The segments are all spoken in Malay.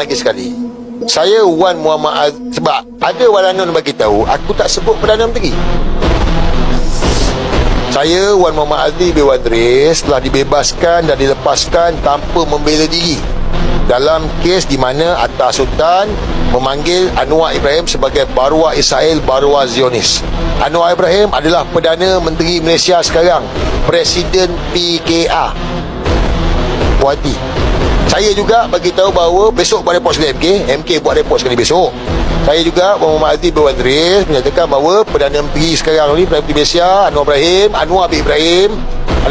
lagi sekali. Saya Wan Muhammad Az, sebab ada Walanon bagi tahu aku tak sebut Perdana Menteri. Saya Wan Muhammad Azli bin Wadris telah dibebaskan dan dilepaskan tanpa membela diri dalam kes di mana Atta Sultan memanggil Anwar Ibrahim sebagai Barwa Israel Barwa Zionis. Anwar Ibrahim adalah Perdana Menteri Malaysia sekarang, Presiden PKR. Puan hati. Saya juga bagi tahu bahawa besok buat report sekali MK. MK buat report sekali besok. Saya juga Muhammad Azli bin Wadris menyatakan bahawa Perdana Menteri sekarang ni Perdana Menteri Malaysia Anwar Ibrahim, Anwar bin Ibrahim,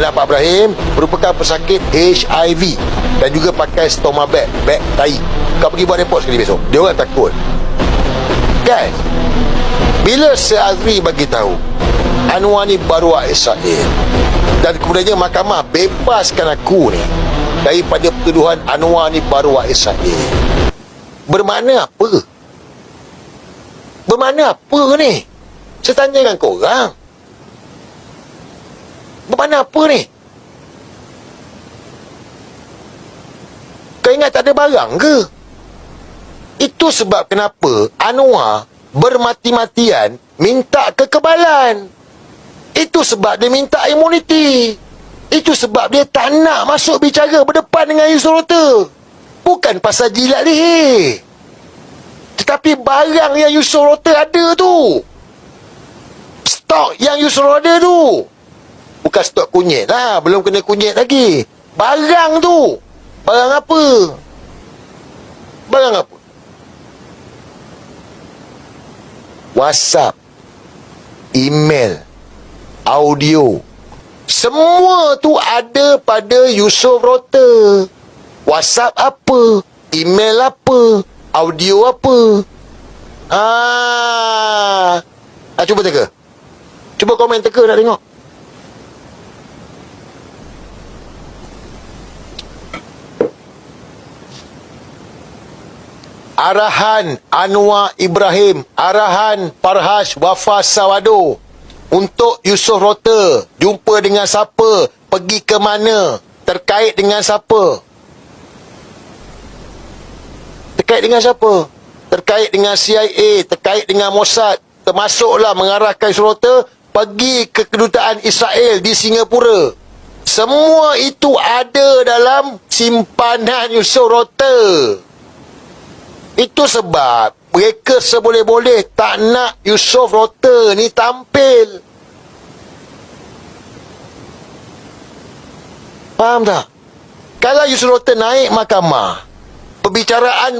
anak Pak Ibrahim merupakan pesakit HIV dan juga pakai stoma bag, bag tai. Kau pergi buat report sekali besok. Dia orang takut. Kan? Bila Sir Azri bagi tahu Anwar ni baru Israel dan kemudiannya mahkamah bebaskan aku ni daripada tuduhan Anwar ni baru Israel. Bermakna apa? Bermakna apa ni? Saya tanya dengan korang. Bermakna apa ni? Kau ingat tak ada barang ke? Itu sebab kenapa Anwar bermati-matian minta kekebalan. Itu sebab dia minta imuniti. Itu sebab dia tak nak masuk bicara berdepan dengan Yusuf Rota. Bukan pasal jilat leher. Tetapi barang yang Yusuf Rota ada tu. Stok yang Yusuf Rota tu. Bukan stok kunyit lah. Belum kena kunyit lagi. Barang tu. Barang apa? Barang apa? WhatsApp. Email. Audio. Semua tu ada pada Yusof Rota. WhatsApp apa? Email apa? Audio apa? Ah. ah cuba teka. Cuba komen teka nak tengok. Arahan Anwar Ibrahim, arahan Parhash Wafas Sawado untuk Yusof Rota jumpa dengan siapa, pergi ke mana, terkait dengan siapa. Terkait dengan siapa? Terkait dengan CIA, terkait dengan Mossad, termasuklah mengarahkan Yusof Rota pergi ke kedutaan Israel di Singapura. Semua itu ada dalam simpanan Yusof Rota. Itu sebab mereka seboleh-boleh tak nak Yusof Rota ni tampil. Faham tak? Kalau Yusof Rota naik mahkamah, perbicaraan